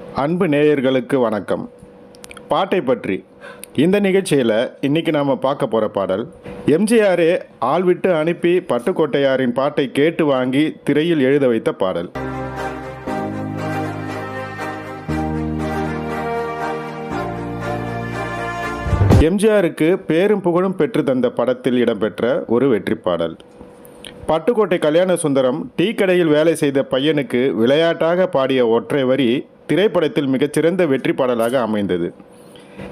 அன்பு நேயர்களுக்கு வணக்கம். பாட்டை பற்றி இந்த நிகழ்ச்சியில் இன்னைக்கு நாம் பார்க்க போகிற பாடல் எம்ஜிஆரே ஆள் விட்டு அனுப்பி பட்டுக்கோட்டையாரின் பாட்டை கேட்டு வாங்கி திரையில் எழுத வைத்த பாடல். எம்ஜிஆருக்கு பேரும் புகழும் பெற்று தந்த படத்தில் இடம்பெற்ற ஒரு வெற்றி பாடல். பட்டுக்கோட்டை கல்யாண சுந்தரம் டீ கடையில் வேலை செய்த பையனுக்கு விளையாட்டாக பாடிய ஒற்றை வரி திரைப்படத்தில் மிகச்சிறந்த வெற்றி பாடலாக அமைந்தது.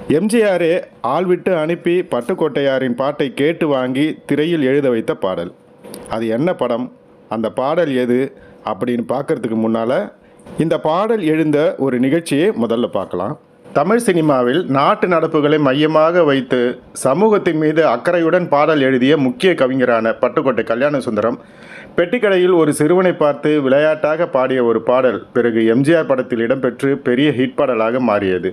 எம்ஜிஆரே ஆள் விட்டு அனுப்பி பட்டுக்கோட்டையாரின் பாட்டை கேட்டு வாங்கி திரையில் எழுத வைத்த பாடல். அது என்ன படம்? அந்த பாடல் எது? அப்படின்னு பார்க்கறதுக்கு முன்னால் இந்த பாடல் எழுந்த ஒரு நிகழ்ச்சியை முதல்ல பார்க்கலாம். தமிழ் சினிமாவில் நாட்டு நடப்புகளை மையமாக வைத்து சமூகத்தின் மீது அக்கறையுடன் பாடல் எழுதிய முக்கிய கவிஞரான பட்டுக்கோட்டை கல்யாண சுந்தரம் பெட்டிக்கடையில் ஒரு சிறுவனை பார்த்து விளையாட்டாக பாடிய ஒரு பாடல் பிறகு எம்ஜிஆர் படத்தில் இடம்பெற்று பெரிய ஹிட் பாடலாக மாறியது.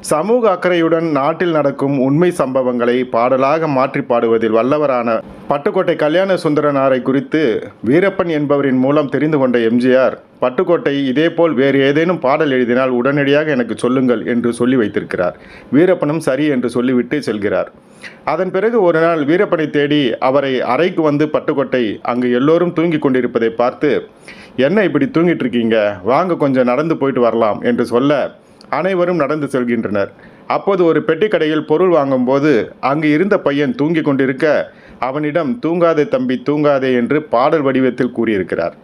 சமூக அக்கறையுடன் நாட்டில் நடக்கும் உண்மை சம்பவங்களை பாடலாக மாற்றி பாடுவதில் வல்லவரான பட்டுக்கோட்டை கல்யாண சுந்தரனாரை குறித்து வீரப்பன் என்பவரின் மூலம் தெரிந்து கொண்ட எம்ஜிஆர் பட்டுக்கோட்டை இதேபோல் வேறு ஏதேனும் பாடல் எழுதினால் உடனடியாக எனக்கு சொல்லுங்கள் என்று சொல்லி வைத்திருக்கிறார். வீரப்பனும் சரி என்று சொல்லிவிட்டு செல்கிறார். அதன் பிறகு ஒரு நாள் வீரப்பனை தேடி அவரை அறைக்கு வந்து பட்டுக்கோட்டை அங்கு எல்லோரும் தூங்கிக் கொண்டிருப்பதை பார்த்து என்ன இப்படி தூங்கிட்டு இருக்கீங்க வாங்க கொஞ்சம் நடந்து போயிட்டு வரலாம் என்று சொல்ல அனைவரும் நடந்து செல்கின்றனர். அப்போது ஒரு பெட்டி கடையில் பொருள் வாங்கும்போது அங்கு இருந்த பையன் தூங்கிக் கொண்டிருக்க அவனிடம் தூங்காதே தம்பி தூங்காதே என்று பாடல் வடிவத்தில் கூறியிருக்கிறார்.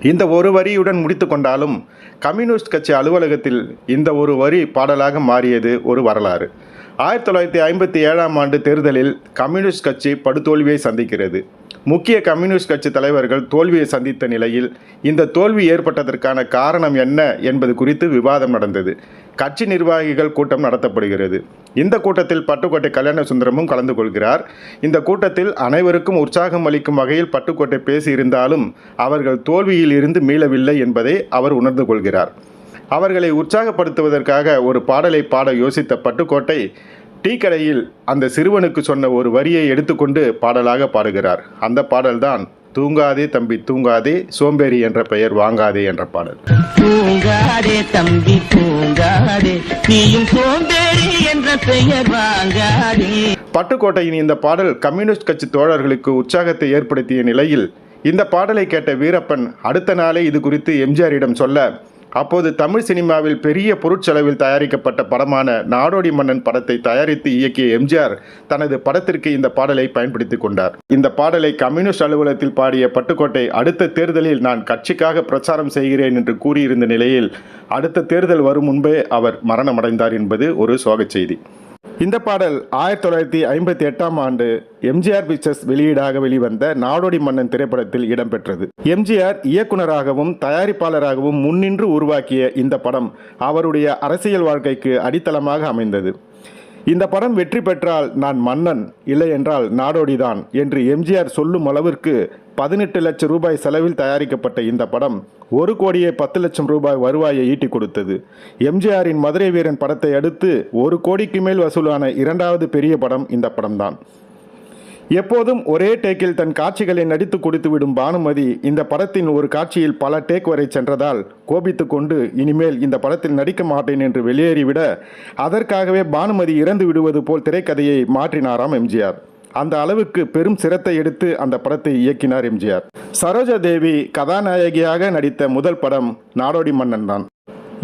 இந்த ஒரு வரியுடன் முடித்து கொண்டாலும் கம்யூனிஸ்ட் கட்சி அலுவலகத்தில் இந்த ஒரு வரி பாடலாக மாறியது ஒரு வரலாறு. ஆயிரத்தி தொள்ளாயிரத்தி ஐம்பத்தி ஏழாம் ஆண்டு தேர்தலில் கம்யூனிஸ்ட் கட்சி படுதோல்வியை சந்திக்கிறது. முக்கிய கம்யூனிஸ்ட் கட்சி தலைவர்கள் தோல்வியை சந்தித்த நிலையில் இந்த தோல்வி ஏற்பட்டதற்கான காரணம் என்ன என்பது குறித்து விவாதம் நடந்தது. கட்சி நிர்வாகிகள் கூட்டம் நடத்தப்படுகிறது. இந்த கூட்டத்தில் பட்டுக்கோட்டை கல்யாண சுந்தரமும் கலந்து கொள்கிறார். இந்த கூட்டத்தில் அனைவருக்கும் உற்சாகம் அளிக்கும் வகையில் பட்டுக்கோட்டை பேசியிருந்தாலும் அவர்கள் தோல்வியில் இருந்து மீளவில்லை என்பதை அவர் உணர்ந்து கொள்கிறார். அவர்களை உற்சாகப்படுத்துவதற்காக ஒரு பாடலை பாட யோசித்த பட்டுக்கோட்டை டீ கடையில் அந்த சிறுவனுக்கு சொன்ன ஒரு வரியை எடுத்துக்கொண்டு பாடலாக பாடுகிறார். அந்த பாடல்தான் தூங்காதே தம்பி தூங்காதே சோம்பேறி என்ற பெயர் வாங்காதே என்ற பாடல். தூங்காதே தம்பி தூங்காதே நீயும் சோம்பேறி என்ற பெயர் வாங்காதே. பட்டுக்கோட்டையின் இந்த பாடல் கம்யூனிஸ்ட் கட்சி தோழர்களுக்கு உற்சாகத்தை ஏற்படுத்திய நிலையில் இந்த பாடலை கேட்ட வீரப்பன் அடுத்த நாளே இது குறித்து எம்ஜிஆரிடம் சொல்ல அப்போது தமிழ் சினிமாவில் பெரிய பொருட்செலவில் தயாரிக்கப்பட்ட படமான நாடோடி மன்னன் படத்தை தயாரித்து இயக்கிய எம்ஜிஆர் தனது படத்திற்கு இந்த பாடலை பயன்படுத்திக் கொண்டார். இந்த பாடலை கம்யூனிஸ்ட் அலுவலகத்தில் பாடிய பட்டுக்கோட்டை அடுத்த தேர்தலில் நான் கட்சிக்காக பிரச்சாரம் செய்கிறேன் என்று கூறியிருந்த நிலையில் அடுத்த தேர்தல் வரும் முன்பே அவர் மரணமடைந்தார் என்பது ஒரு சோகச் செய்தி. இந்த பாடல் ஆயிரத்தி தொள்ளாயிரத்தி ஐம்பத்தி எட்டாம் ஆண்டு எம்ஜிஆர் பிக்சர்ஸ் வெளியீடாக வெளிவந்த நாடோடி மன்னன் திரைப்படத்தில் இடம்பெற்றது. எம்ஜிஆர் இயக்குனராகவும் தயாரிப்பாளராகவும் முன்னின்று உருவாக்கிய இந்த படம் அவருடைய அரசியல் வாழ்க்கைக்கு அடித்தளமாக அமைந்தது. இந்த படம் வெற்றி பெற்றால் நான் மன்னன் இல்லை என்றால் நாடோடிதான் என்று எம்ஜிஆர் சொல்லும் அளவிற்கு பதினெட்டு லட்சம் ரூபாய் செலவில் தயாரிக்கப்பட்ட இந்த படம் ஒரு கோடியே பத்து லட்சம் ரூபாய் வருவாயை ஈட்டி கொடுத்தது. எம்ஜிஆரின் மதுரை வீரன் படத்தை அடுத்து ஒரு கோடிக்கு மேல் வசூலான இரண்டாவது பெரிய படம் இந்த படம்தான். எப்போதும் ஒரே டேக்கில் தன் காட்சிகளை நடித்து கொடுத்துவிடும் பானுமதி இந்த படத்தின் ஒரு காட்சியில் பல டேக் வரை சென்றதால் கோபித்து கொண்டு இனிமேல் இந்த படத்தில் நடிக்க மாட்டேன் என்று வெளியேறிவிட அதற்காகவே பானுமதி இறந்து விடுவது போல் திரைக்கதையை மாற்றினாராம் எம்ஜிஆர். அந்த அளவுக்கு பெரும் சிரத்தை எடுத்து அந்த படத்தை இயக்கினார் எம்ஜிஆர். சரோஜா தேவி கதாநாயகியாக நடித்த முதல் படம் நாடோடி மன்னன் தான்.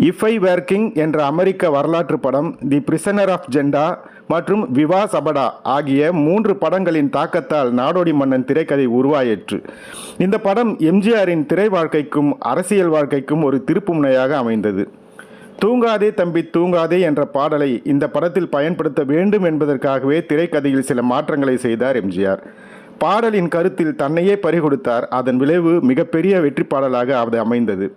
இஃப் ஐ வேர் கிங் என்ற அமெரிக்க வரலாற்று படம் தி பிரிசனர் ஆஃப் ஜெண்டா மற்றும் விவா சபடா ஆகிய மூன்று படங்களின் தாக்கத்தால் நாடோடி மன்னன் திரைக்கதை உருவாயிற்று. இந்த படம் எம்ஜிஆரின் திரை வாழ்க்கைக்கும் அரசியல் வாழ்க்கைக்கும் ஒரு திருப்புமுனையாக அமைந்தது. தூங்காதே தம்பி தூங்காதே என்ற பாடலை இந்த படத்தில் பயன்படுத்த வேண்டும் என்பதற்காகவே திரைக்கதையில் சில மாற்றங்களை செய்தார் எம்ஜிஆர். பாடலின் கருத்தில் தன்னையே பறிகொடுத்தார். அதன் விளைவு மிகப்பெரிய வெற்றி பாடலாக அது அமைந்தது.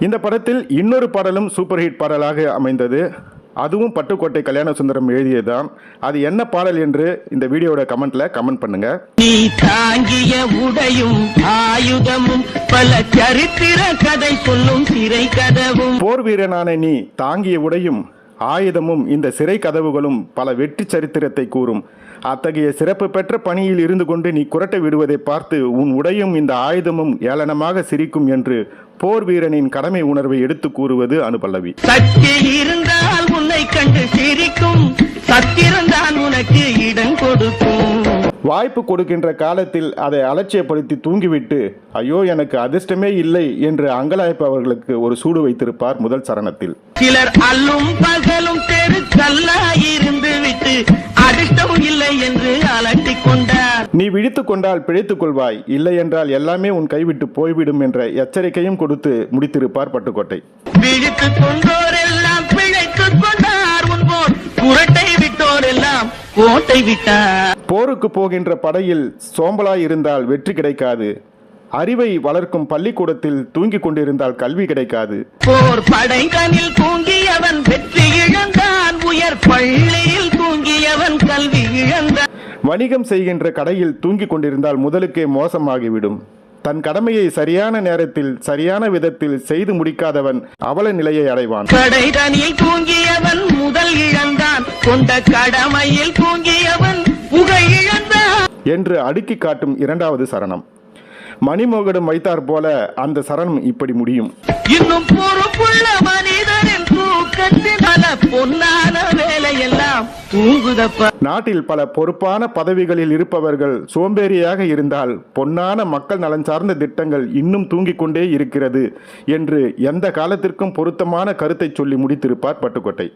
இந்த படத்தில் இன்னொரு பாடலும் சூப்பர் ஹிட் பாடலாக அமைந்தது. அதுவும் பட்டுக்கோட்டை கல்யாண சுந்தரம் எழுதியதுதான். அது என்ன பாடல் என்று இந்த வீடியோட கமெண்ட்ல கமெண்ட் பண்ணுங்க. நீ தாங்கிய உடையும் ஆயுதமும் பல சரித்திர கதை சொல்லும் திரை கதவும். போர் வீரனான நீ தாங்கிய உடையும் ஆயுதமும் இந்த சிறை கதவுகளும் பல வெற்றி சரித்திரத்தை கூறும். அத்தகைய சிறப்பு பெற்ற பணியில் இருந்து கொண்டு நீ குரட்டை விடுவதை பார்த்து உன் உடையும் இந்த ஆயுதமும் ஏளனமாக சிரிக்கும் என்று போர் வீரனின் கடமை உணர்வை எடுத்து கூறுவது அனுபல்லவி. இருந்தால் உன்னை கண்டு சிரிக்கும். சத்திருந்தால் உனக்கு இடம் கொடுக்கும். வாய்ப்பு கொடுக்கின்ற காலத்தில் அதை அலட்சியப்படுத்தி தூங்கிவிட்டு ஐயோ எனக்கு அதிர்ஷ்டமே இல்லை என்று அங்கலாய்ப்பவர்களுக்கு ஒரு சூடு வைத்திருப்பார் முதல் சரணத்தில். சிலர் அல்லும் பகலும் இருந்து விட்டு அதிர்ஷ்டம் இல்லை என்று அலட்டிக் கொண்டார். நீ விழித்துக் கொண்டால் பிழைத்துக் கொள்வாய். இல்லை என்றால் எல்லாமே உன் கைவிட்டு போய்விடும் என்ற எச்சரிக்கையும் கொடுத்து முடித்திருப்பார் பட்டுக்கோட்டை. விழித்துக் கொண்டோரெல்லாம் பிழைத்துக் கொண்டார். புரட்டை விட்டோரெல்லாம் கோட்டை விட்டார் போருக்கு போகின்ற படையில் சோம்பலாய் இருந்தால் வெற்றி கிடைக்காது. அறிவை வளர்க்கும் பள்ளிக்கூடத்தில் தூங்கிக் கொண்டிருந்தால் கல்வி கிடைக்காது. போர் படைதனில் தூங்கியவன் வெற்றி இழந்தான். உயர் பள்ளியில் தூங்கியவன் கல்வி இழந்தான். வணிகம் செய்கின்ற கடையில் தூங்கிக் கொண்டிருந்தால் முதலுக்கே மோசமாகிவிடும். தன் கடமையை சரியான நேரத்தில் சரியான விதத்தில் செய்து முடிக்காதவன் அவல நிலையை அடைவான். முதல் இழந்தான் கொண்ட கடமையில் தூங்கியவன் புகழ் இழந்தான் என்று அடுக்கி காட்டும் இரண்டாவது சரணம். மணிமோகடம் வைத்தார் போல அந்த சரணம் இப்படி முடியும். இன்னும் பொறுப்புள்ள பொன்னான வேலையெல்லாம் தூங்குதப்பா. நாட்டில் பல பொறுப்பான பதவிகளில் இருப்பவர்கள் சோம்பேறியாக இருந்தால் பொன்னான மக்கள் நலன் சார்ந்த திட்டங்கள் இன்னும் தூங்கிக் கொண்டே இருக்கிறது என்று எந்த காலத்திற்கும் பொருத்தமான கருத்தை சொல்லி முடித்திருப்பார் பட்டுக்கோட்டை.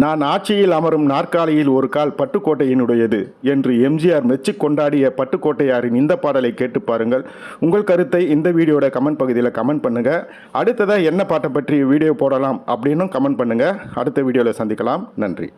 நான் ஆட்சியில் அமரும் நாற்காலியில் ஒரு கால் பட்டுக்கோட்டையினுடையது என்று எம்ஜிஆர் மெச்சிக் கொண்டாடிய பட்டுக்கோட்டையாரின் இந்த பாடலை கேட்டு பாருங்கள். உங்கள் கருத்தை இந்த வீடியோட கமெண்ட் பகுதியில் கமெண்ட் பண்ணுங்க. அடுத்ததாக என்ன பாட்டை பற்றி வீடியோ போடலாம் அப்படின்னும் கமெண்ட் பண்ணுங்க. அடுத்த வீடியோவில் சந்திக்கலாம். நன்றி.